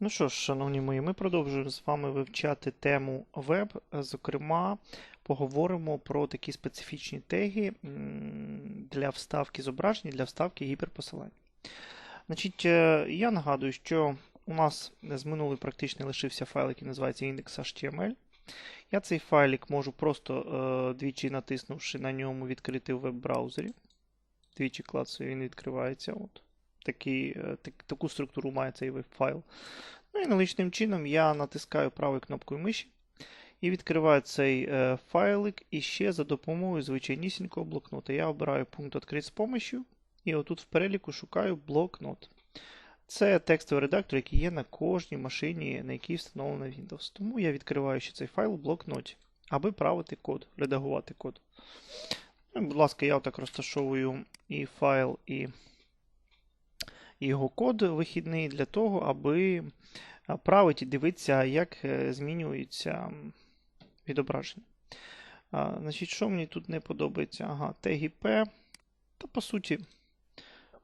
Ну що ж, шановні мої, ми продовжуємо з вами вивчати тему веб. Зокрема, поговоримо про такі специфічні теги для вставки зображень, для вставки гіперпосилань. Значить, е, я нагадую, що у нас з минулої практичний лишився файл, який називається index.html. Я цей файлик можу просто е, двічі натиснувши на ньому, відкрити в веб-браузері. Двічі клацаю, він відкривається. От. Такий, е, так, таку структуру має цей веб-файл. Ну і наличним чином я натискаю правою кнопкою миші і відкриваю цей е, файлик і ще за допомогою звичайнісінького блокнота. Я обираю пункт «Открити з помощью і отут в переліку шукаю блокнот. Це текстовий редактор, який є на кожній машині, на якій встановлено Windows. Тому я відкриваю ще цей файл в блокноті, аби правити код, редагувати код. Ну, Будь ласка, я отак розташовую і файл, і його код вихідний для того, аби правити і дивитися, як е, змінюється відображення. А, Значить, Що мені тут не подобається? Ага, теги. Та по суті,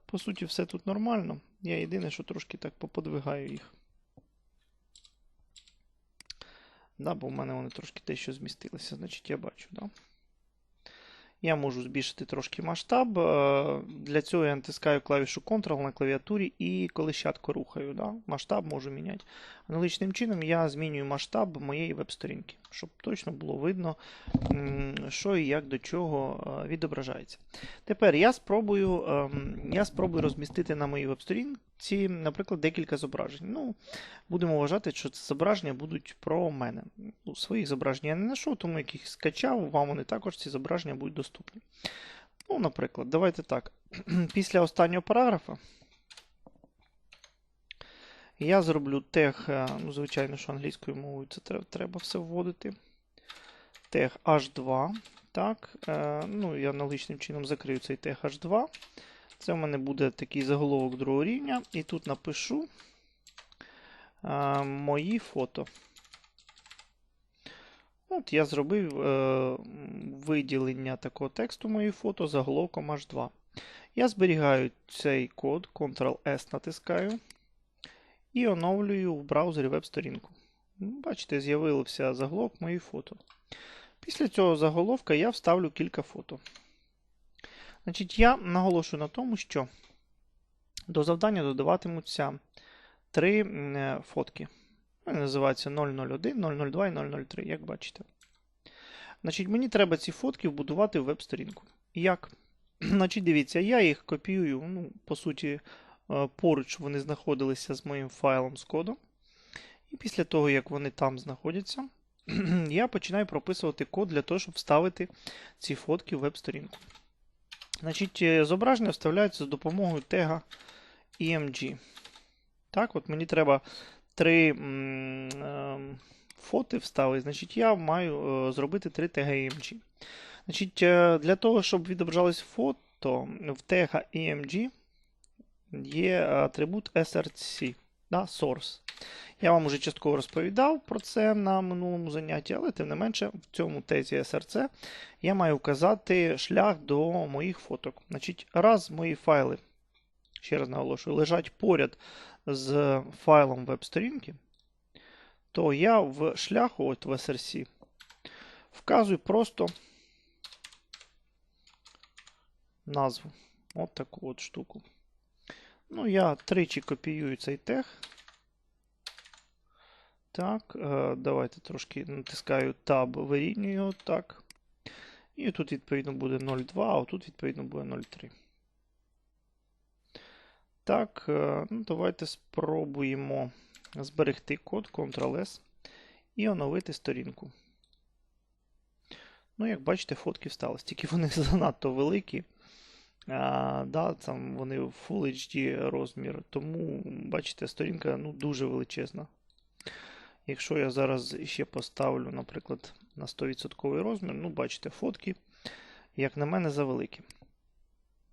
по суті, все тут нормально. Я єдине, що трошки так поподвигаю їх. Да, бо в мене вони трошки те, що змістилися, значить я бачу, да? Я можу збільшити трошки масштаб. Е, для цього я натискаю клавішу Ctrl на клавіатурі і колищатку рухаю. Да? Масштаб можу міняти. Аналогічним чином я змінюю масштаб моєї веб-сторінки, щоб точно було видно, що і як до чого е, відображається. Тепер я спробую ем, я спробую розмістити на моїй веб-сторінці, наприклад, декілька зображень. Ну, Будемо вважати, що це зображення будуть про мене. Ну, Своїх зображень я не знайшов, тому яких скачав, вам вони також ці зображення будуть доступні. Ну, Наприклад, давайте так. Після останнього параграфа. Я зроблю тег, е, ну, звичайно, що англійською мовою це треба, все вводити. Тег H2. Так, е, ну, Я аналогічним чином закрию цей тег H2. Це в мене буде такий заголовок другого рівня. І тут напишу е, мої фото. От Я зробив е, виділення такого тексту мої фото заголовком H2. Я зберігаю цей код, Ctrl-S натискаю. І оновлюю в браузері веб-сторінку. Бачите, з'явився заголовок мої фото. Після цього заголовка я вставлю кілька фото. Значить, Я наголошую на тому, що до завдання додаватимуться три е, фотки. Вони називаються 001, 002 і 003, як бачите. Значить, Мені треба ці фотки вбудувати в веб-сторінку. Як? Значить, Дивіться, я їх копіюю, ну, по суті, поруч вони знаходилися з моїм файлом з кодом. І після того, як вони там знаходяться, я починаю прописувати код для того, щоб вставити ці фотки в веб-сторінку. Значить, е, Зображення вставляється за допомогою тега EMG. Так, от Мені треба три е, фото вставити. Значить, я маю зробити три тега EMG. Значить, Для того, щоб відображалось фото в тега EMG є атрибут src, да, source. Я вам уже частково розповідав про це на минулому занятті, але тим не менше, в цьому тезі SRC я маю вказати шлях до моїх фоток. Значить, Раз мої файли, ще раз наголошую, лежать поряд з файлом веб-сторінки, то я в шляху от в SRC вказую просто назву. От таку от штуку. Ну, я тричі копіюю цей тег. Так, е, давайте трошки натискаю Tab, вирівнюю його. Так. І тут, відповідно, буде 0,2, а тут, відповідно, буде 0,3. Так, е, ну, давайте спробуємо зберегти код Ctrl-S і оновити сторінку. Ну, як бачите, фотки встали. Тільки вони занадто великі. А, да, там Вони в Full HD розмір. Тому, бачите, сторінка ну, дуже величезна. Якщо я зараз ще поставлю, наприклад, на 100% розмір, ну, бачите, фотки, як на мене, завеликі.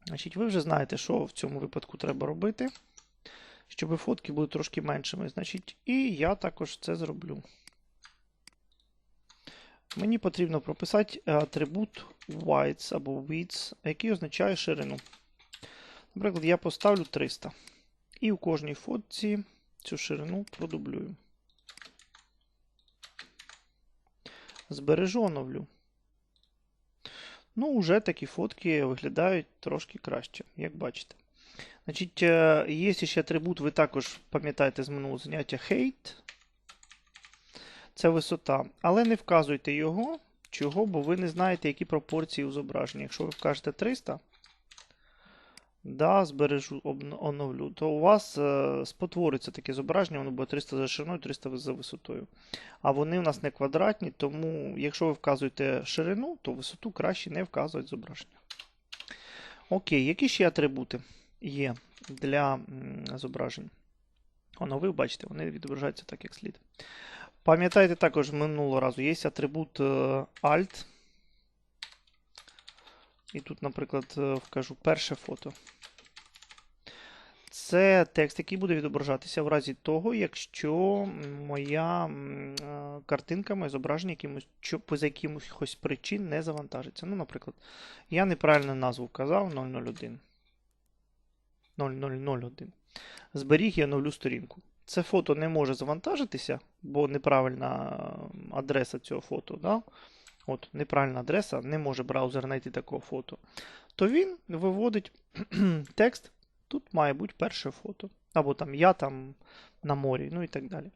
Значить, Ви вже знаєте, що в цьому випадку треба робити, щоб фотки були трошки меншими. Значить, І я також це зроблю. Мені потрібно прописати атрибут width або width, який означає ширину. Наприклад, я поставлю 300. І у кожній фотці цю ширину продублюю. Збережу, оновлю. Ну, вже такі фотки виглядають трошки краще, як бачите. Значить, е, є ще атрибут, ви також пам'ятаєте з минулого заняття height. Це висота. Але не вказуйте його. Чого? Бо ви не знаєте, які пропорції у зображенні. Якщо ви вкажете 300, да, збережу, оновлю, то у вас е, спотвориться таке зображення, воно буде 300 за шириною, 300 за висотою. А вони у нас не квадратні, тому якщо ви вказуєте ширину, то висоту краще не вказувати зображення. Окей, які ще атрибути є для зображень? Воно, ви бачите, вони відображаються так, як слід. Пам'ятаєте також минулого разу, є атрибут е, Alt. І тут, наприклад, е, вкажу перше фото. Це текст, який буде відображатися в разі того, якщо моя е, картинка, моє зображення якимось, з якимось причин не завантажиться. Ну, наприклад, я неправильну назву вказав 001. 0001. Зберіг я новлю сторінку. Це фото не може завантажитися, бо неправильна адреса цього фото. Да? От, Неправильна адреса, не може браузер знайти такого фото. То він виводить текст. Тут має бути перше фото. Або там я там на морі, ну і так далі.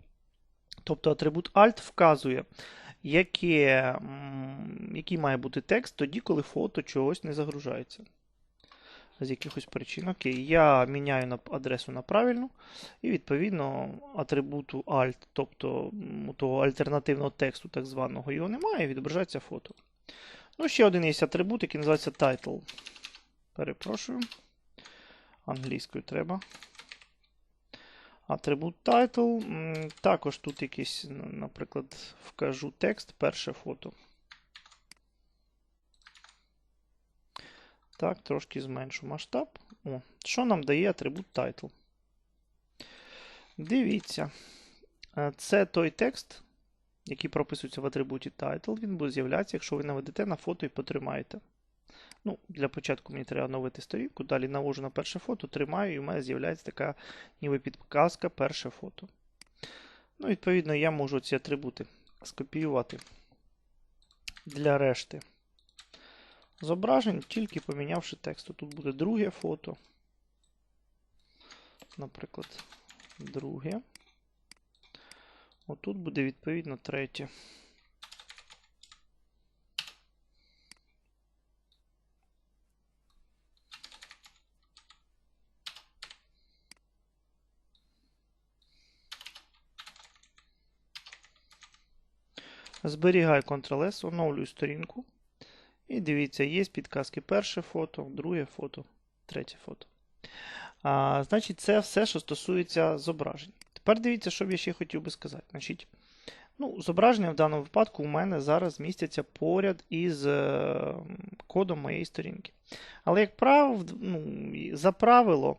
Тобто атрибут Alt вказує, яке, який має бути текст тоді, коли фото чогось не загружається з якихось причин. Окей, я міняю адресу на правильну. І відповідно атрибуту alt, тобто того альтернативного тексту, так званого, його немає, відображається фото. Ну, ще один є атрибут, який називається title. Перепрошую. Англійською треба. Атрибут title. Також тут якийсь, наприклад, вкажу текст, перше фото. Так, трошки зменшу масштаб. О, Що нам дає атрибут title? Дивіться. Е, це той текст, який прописується в атрибуті title. Він буде з'являтися, якщо ви наведете на фото і потримаєте. Ну, Для початку мені треба оновити сторінку. Далі навожу на перше фото, тримаю, і в мене з'являється така ніби підказка перше фото. Ну, Відповідно, я можу ці атрибути скопіювати для решти зображень, тільки помінявши текст. Тут буде друге фото. Наприклад, друге. Отут буде відповідно третє. Зберігаю Ctrl-S, оновлюю сторінку. І дивіться, є підказки перше фото, друге фото, третє фото. А, Значить, це все, що стосується зображень. Тепер дивіться, що я ще хотів би сказати. Значить, ну, Зображення в даному випадку у мене зараз містяться поряд із е, кодом моєї сторінки. Але, як прав, ну, за правило,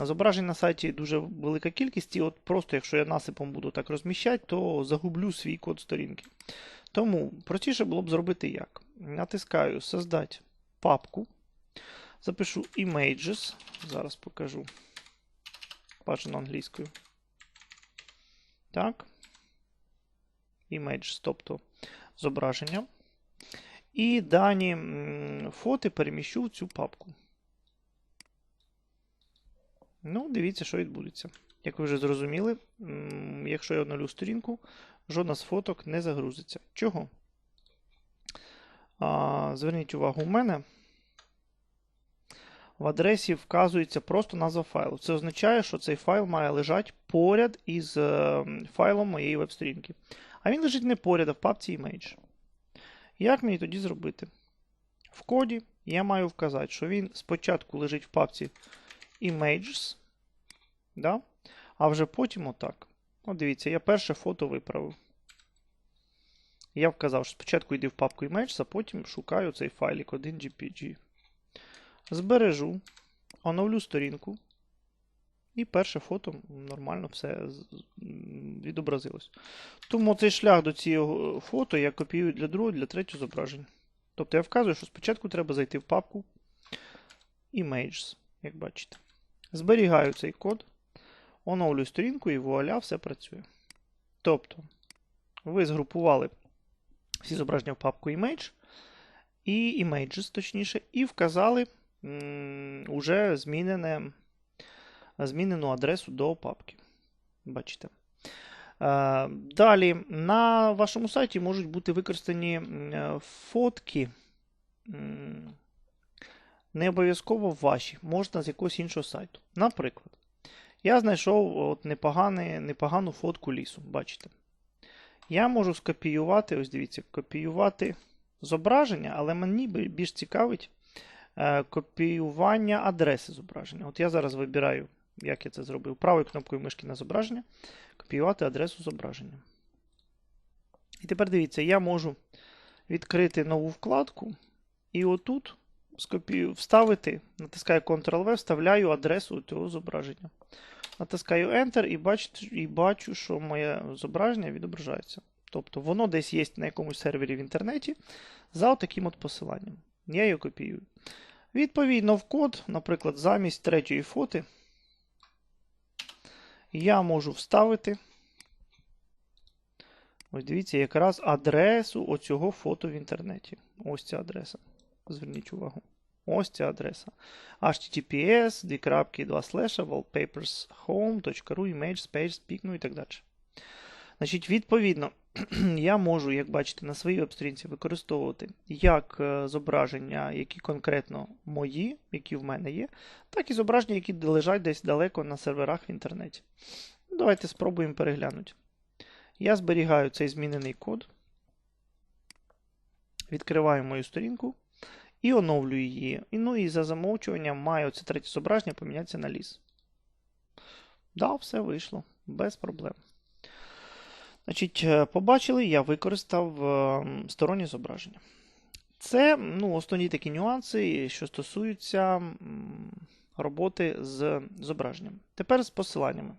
зображень на сайті дуже велика кількість, і от просто, якщо я насипом буду так розміщати, то загублю свій код сторінки. Тому простіше було б зробити як? Натискаю Создать папку. Запишу Images. Зараз покажу. Бажано англійською. Так. Images, тобто зображення. І дані фото переміщу в цю папку. Ну, дивіться, що відбудеться. Як ви вже зрозуміли, якщо я оновлю сторінку, жодна з фоток не загрузиться. Чого? А, Зверніть увагу, у мене в адресі вказується просто назва файлу. Це означає, що цей файл має лежати поряд із е, файлом моєї веб-сторінки. А він лежить не поряд, а в папці Image. Як мені тоді зробити? В коді я маю вказати, що він спочатку лежить в папці Images, да? А вже потім отак. От дивіться, я перше фото виправив. Я вказав, що спочатку йди в папку Images, а потім шукаю цей файлик 1GPG. Збережу, оновлю сторінку. І перше фото нормально все відобразилось. Тому цей шлях до цього фото я копіюю для другого, для третього зображення. Тобто я вказую, що спочатку треба зайти в папку Images, як бачите. Зберігаю цей код. Оновлюю сторінку і вуаля, все працює. Тобто, ви згрупували всі зображення в папку Image і Images, точніше, і вказали м, уже змінене, змінену адресу до папки. Бачите. Е, Далі на вашому сайті можуть бути використані фотки. Не обов'язково ваші, можна з якогось іншого сайту. Наприклад, я знайшов от непоганий, непогану фотку лісу. Бачите? Я можу скопіювати, ось дивіться, копіювати зображення, але мені більш цікавить е, копіювання адреси зображення. От я зараз вибираю, як я це зробив, правою кнопкою мишки на зображення, копіювати адресу зображення. І тепер дивіться, я можу відкрити нову вкладку і отут скопію, вставити, натискаю Ctrl-V, вставляю адресу цього зображення. Натискаю Enter і бачу, і бачу, що моє зображення відображається. Тобто воно десь є на якомусь сервері в інтернеті за таким от посиланням. Я його копіюю. Відповідно, в код, наприклад, замість третьої фоти, я можу вставити. Ось дивіться, якраз адресу оцього фото в інтернеті. Ось ця адреса. Зверніть увагу. Ось ця адреса. https, дві крапки, wallpapershome.ru, image, space, speak, ну і так далі. Значить, відповідно, я можу, як бачите, на своїй веб-сторінці використовувати як е, зображення, які конкретно мої, які в мене є, так і зображення, які лежать десь далеко на серверах в інтернеті. Давайте спробуємо переглянути. Я зберігаю цей змінений код. Відкриваю мою сторінку і оновлюю її. І, ну і за замовчуванням маю це третє зображення помінятися на ліс. Да, все вийшло. Без проблем. Значить, е, побачили, я використав е, стороннє зображення. Це ну, основні такі нюанси, що стосуються роботи з зображенням. Тепер з посиланнями.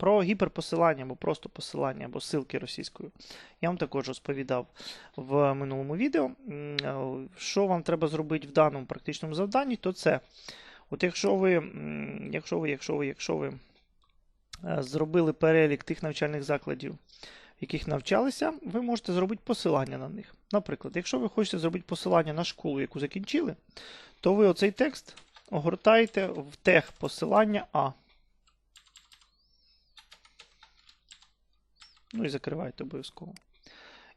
Про гіперпосилання або просто посилання, або ссылки російською. Я вам також розповідав в минулому відео. Е, Що вам треба зробити в даному практичному завданні, то це, от якщо ви, якщо ви, якщо ви, якщо ви е, зробили перелік тих навчальних закладів, в яких навчалися, ви можете зробити посилання на них. Наприклад, якщо ви хочете зробити посилання на школу, яку закінчили, то ви оцей текст огортаєте в тег посилання А. Ну і закриваєте обов'язково.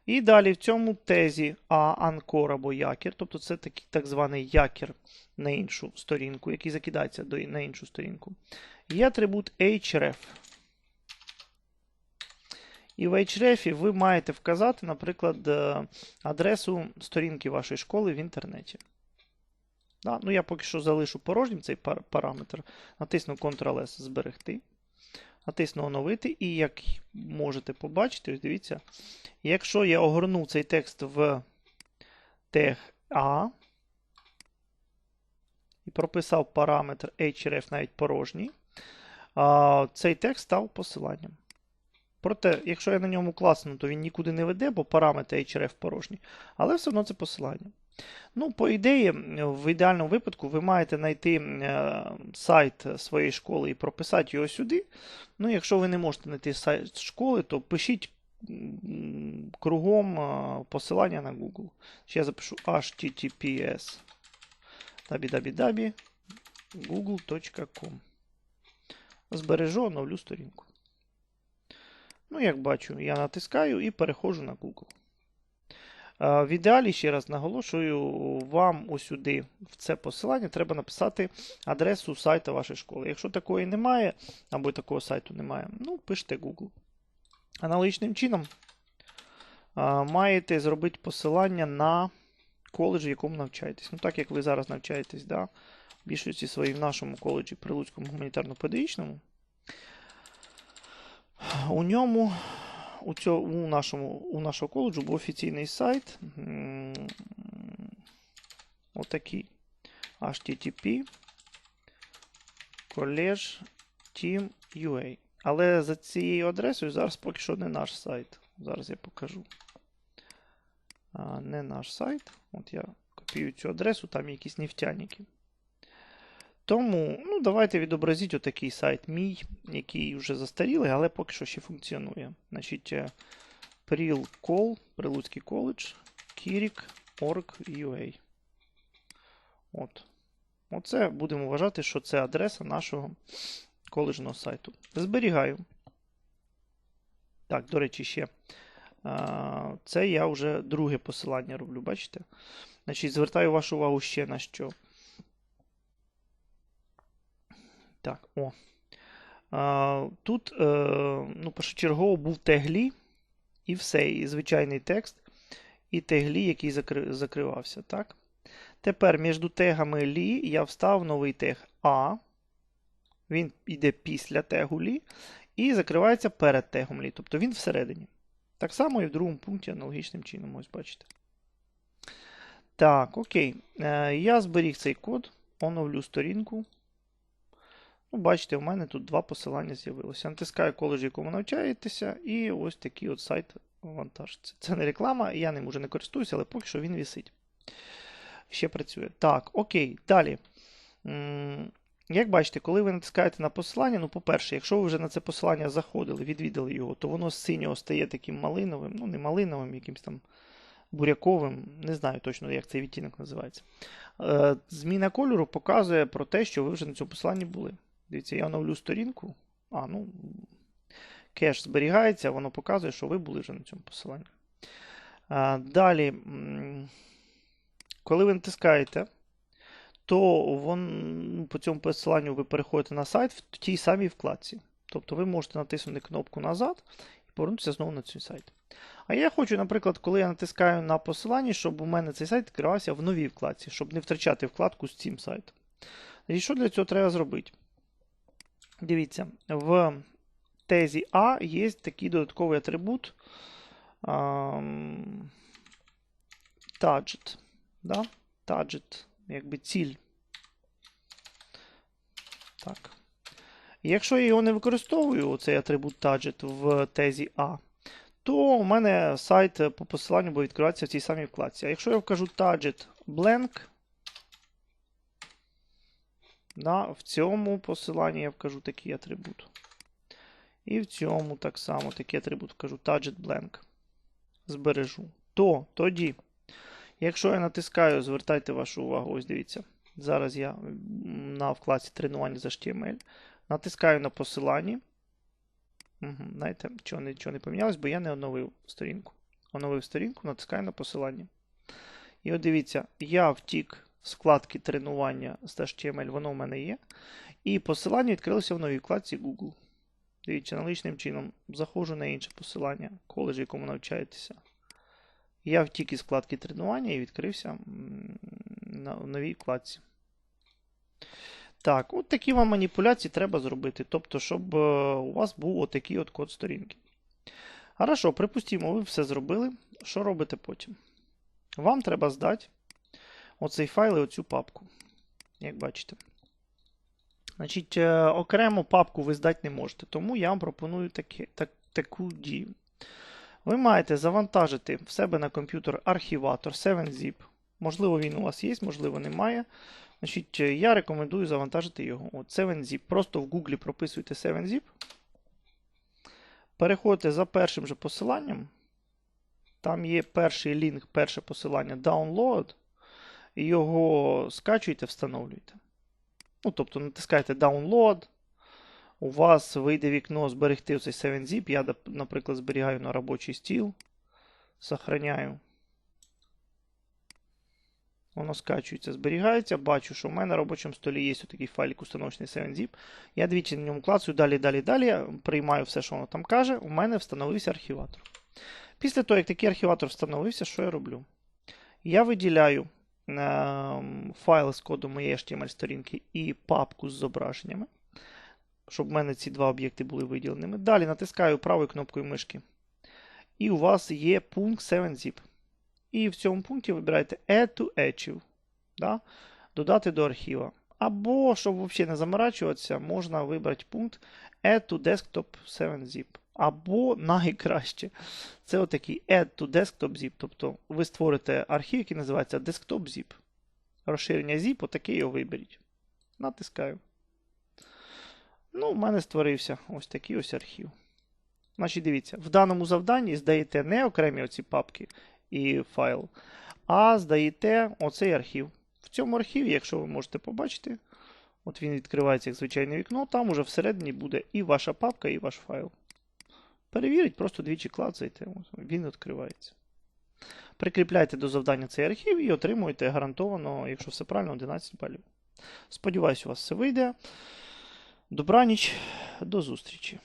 І далі в цьому тезі А, анкор або якір, тобто це такий так званий якір на іншу сторінку, який закидається до, на іншу сторінку. Є атрибут href. І в href ви маєте вказати, наприклад, е, адресу сторінки вашої школи в інтернеті. Да? Ну, Я поки що залишу порожнім цей пар параметр. Натисну Ctrl-S зберегти. Натисну оновити, і як можете побачити, дивіться, якщо я огорнув цей текст в тег А і прописав параметр href навіть порожній, цей текст став посиланням. Проте, якщо я на ньому класну, то він нікуди не веде, бо параметр href порожній, але все одно це посилання. Ну, по ідеї, в ідеальному випадку ви маєте знайти е, сайт своєї школи і прописати його сюди. Ну, якщо ви не можете знайти сайт школи, то пишіть кругом е, посилання на Google. Ще я запишу https google.com. Збережу, оновлю сторінку. Ну, як бачу, я натискаю і переходжу на Google. В ідеалі, ще раз наголошую, вам усюди в це посилання треба написати адресу сайту вашої школи. Якщо такої немає, або такого сайту немає, ну, пишете Google. Аналогічним чином маєте зробити посилання на коледж, в якому навчаєтесь. Ну, так як ви зараз навчаєтесь, да, більшості своїй в нашому коледжі Прилуцькому гуманітарно-педагогічному, у ньому у цього, у, нашому, у нашого коледжу був офіційний сайт. Отакий http college team.ua. Але за цією адресою зараз поки що не наш сайт. Зараз я покажу. А, Не наш сайт. От я копію цю адресу, там якісь нефтяники. Тому, ну, давайте відобразіть отакий сайт мій, який вже застарілий, але поки що ще функціонує. Значить, е, Прилкол, Прилуцький коледж, Kirik.org.ua. От. Оце будемо вважати, що це адреса нашого коледжного сайту. Зберігаю. Так, до речі, ще. Це я вже друге посилання роблю, бачите? Значить, звертаю вашу увагу ще на що. Так, о. А, Тут, е, ну, першочергово був теглі, і все, і звичайний текст, і теглі, який закри, закривався. так? Тепер між тегами лі я встав новий тег А. Він йде після тегу лі і закривається перед тегом лі. Тобто він всередині. Так само і в другому пункті аналогічним чином, ось бачите. Так, окей. Е, я зберіг цей код, оновлю сторінку. Ну, Бачите, у мене тут два посилання з'явилося. Натискаю коледж, якому навчаєтеся, і ось такий от сайт вантажиться. Це не реклама, я ним уже не користуюся, але поки що він висить. Ще працює. Так, окей, далі. Як бачите, коли ви натискаєте на посилання, ну, по-перше, якщо ви вже на це посилання заходили, відвідали його, то воно з синього стає таким малиновим, ну, не малиновим, якимось там буряковим, не знаю точно, як цей відтінок називається. Е, зміна кольору показує про те, що ви вже на цьому посиланні були. Дивіться, я оновлю сторінку. А, ну, кеш зберігається, воно показує, що ви були вже на цьому посиланні. Далі, коли ви натискаєте, то вон, ну, по цьому посиланню ви переходите на сайт в тій самій вкладці. Тобто ви можете натиснути кнопку назад і повернутися знову на цей сайт. А я хочу, наприклад, коли я натискаю на посилання, щоб у мене цей сайт відкривався в новій вкладці, щоб не втрачати вкладку з цим сайтом. І що для цього треба зробити? Дивіться, в тезі А є такий додатковий атрибут. Да? Target, якби ціль. Так. Якщо я його не використовую, цей атрибут target в тезі А, то у мене сайт по посиланню буде відкриватися в цій самій вкладці. А якщо я вкажу target blank, Да, В цьому посиланні я вкажу такий атрибут. І в цьому так само такий атрибут вкажу target blank. Збережу. То тоді, якщо я натискаю, звертайте вашу увагу, ось дивіться. Зараз я на вкладці тренування з HTML. Натискаю на посиланні. Угу, Знаєте, чого нічого не помінялось, бо я не оновив сторінку. Оновив сторінку, натискаю на посилання. І от дивіться, я втік вкладки тренування з HTML, воно в мене є. І посилання відкрилося в новій вкладці Google. Дивіться, аналогічним чином заходжу на інше посилання, коледж, якому навчаєтеся. Я втік із вкладки тренування і відкрився на новій вкладці. Так, от такі вам маніпуляції треба зробити. Тобто, щоб е, у вас був отакий от код сторінки. Хорошо, припустімо, ви все зробили. Що робите потім? Вам треба здати оцей файл і оцю папку. Як бачите. Значить, е, окрему папку ви здати не можете, тому я вам пропоную такі, так, таку дію. Ви маєте завантажити в себе на комп'ютер архіватор 7zip. Можливо, він у вас є, можливо, немає. Значить, е, Я рекомендую завантажити його. От 7zip. Просто в Google прописуйте 7zip. Переходите за першим же посиланням. Там є перший лінк, перше посилання Download його скачуєте, встановлюєте. Ну, Тобто натискаєте Download. У вас вийде вікно зберегти цей 7-zip. Я, наприклад, зберігаю на робочий стіл. Сохраняю. Воно скачується, зберігається. Бачу, що в мене на робочому столі є такий файлик установочний 7-zip. Я двічі на ньому клацаю, далі, далі, далі. Приймаю все, що воно там каже. У мене встановився архіватор. Після того, як такий архіватор встановився, що я роблю? Я виділяю файл з кодом моєї HTML-сторінки і папку з зображеннями, щоб в мене ці два об'єкти були виділеними. Далі натискаю правою кнопкою мишки. І у вас є пункт 7zip. І в цьому пункті вибираєте Add to Archive. Да? Додати до архіва. Або, щоб взагалі не заморачуватися, можна вибрати пункт Add to Desktop 7zip. Або найкраще це отакий Add to Desktop Zip. Тобто ви створите архів, який називається Desktop Zip. Розширення zip, отаке його виберіть. Натискаю. Ну, в мене створився ось такий ось архів. Значить, дивіться, в даному завданні здаєте не окремі оці папки і файл, а здаєте оцей архів. В цьому архіві, якщо ви можете побачити, от він відкривається як звичайне вікно, там уже всередині буде і ваша папка, і ваш файл. Перевірить, просто двічі клацайте, він відкривається. Прикріпляйте до завдання цей архів і отримуєте гарантовано, якщо все правильно, 11 балів. Сподіваюсь, у вас все вийде. Добраніч, до зустрічі!